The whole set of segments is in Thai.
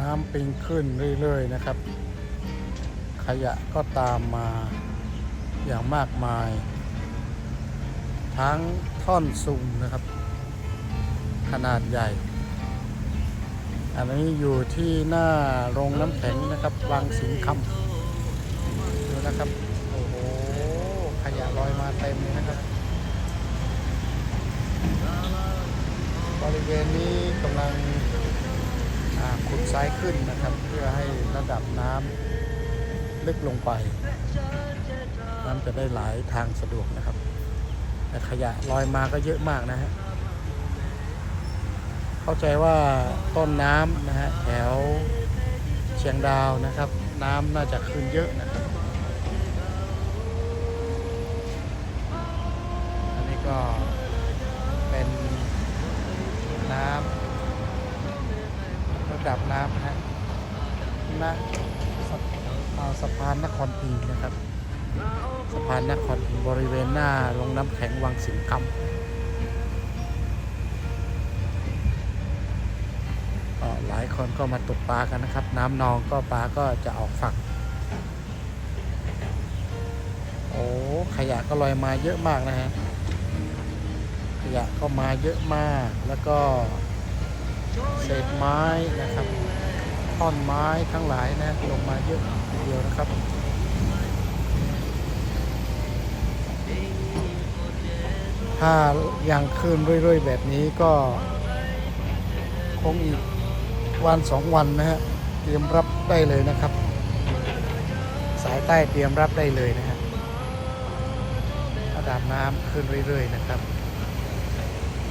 น้ำปิงขึ้นเรื่อยๆนะครับ ขยะก็ตามมาอย่างมากมาย ทั้งท่อนซุงนะครับ ขนาดใหญ่ อันนี้อยู่ที่หน้าโรงน้ำแข็งนะครับวังสิงห์คำดูนะครับโอ้โหขยะลอยมาเต็มเลยนะครับบริเวณนี้กำลัง ซ้ายขึ้นนะครับ เพื่อให้ระดับน้ำลึกลงไปน้ำจะได้ไหลทางสะดวกนะครับ แต่ขยะลอยมาก็เยอะมากนะฮะเข้าใจว่าต้นน้ำนะฮะแถวเชียงดาวนะครับ น้ำน่าจะขึ้นเยอะนะครับ อันนี้ก็เป็นน้ำระ ดับน้ำนะฮะณสะสะพานนครพิงค์นะครับ สะพานนครพิงค์บริเวณหน้าโรงน้ำแข็งวังสิงคำหลายคนก็มาตกปลากันนะครับ น้ำนองก็ปลาก็จะออกฝั่งโอ้ขยะก็ลอยมาเยอะมากนะฮะขยะก็มาเยอะมากแล้วก็ เศษไม้นะครับท่อนไม้ทั้งหลายนะลงมาเยอะทีเดียวนะครับถ้ายังขึ้นเรื่อยๆ แบบนี้ก็ คงอีกวันสองวันนะฮะเตรียมรับได้เลยนะครับ สายใต้เตรียมรับได้เลยนะฮะระดับน้ำขึ้นเรื่อยๆนะครับ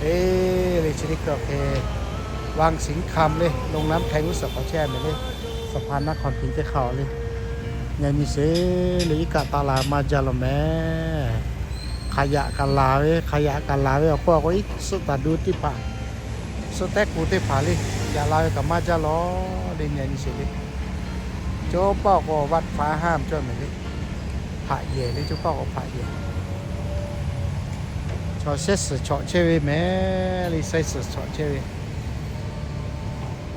เอ๊ะเลยชนิกโอเค วางสิงคำเลยลงน้ำแข็งรู้สึกเขาแช่ไปเลยสะพานนครพิงเจ้าเขาเลยยังมีเสลีกาตาลามาจาลแม่ขยะกันลาเวขยะกันลาเวพ่อก็อีกสุดตาดูที่ป่าสุดแตกูที่ป่าเลยอยาลาเวกับมาจาลอเดนยังมีเสลยโจ้ป่อก็วัดฟ้าห้ามเจ้าเหมือนเลยผาเย่เลยโจ้ป่อก็ผาเย่ชอเซสชอเชวีแม่ลิเซสชอเชวี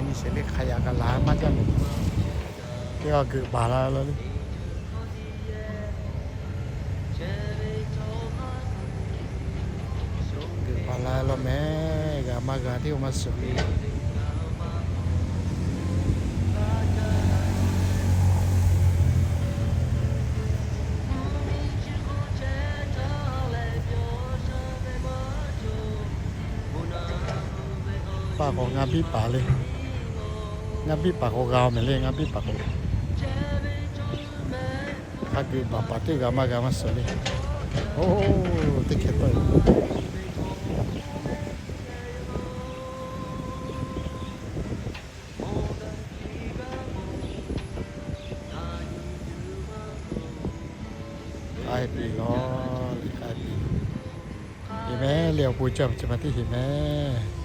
นเลยงานพี่ป่าของข้าคือป่าป่าที่กามากามาสุดเลย ngapi pakogao mele ngapi pakogao hagi bapati gama gama soli oh dikhe toy ai bị lo ai bị mẹ liều bùi chậm chậm mà thì mẹ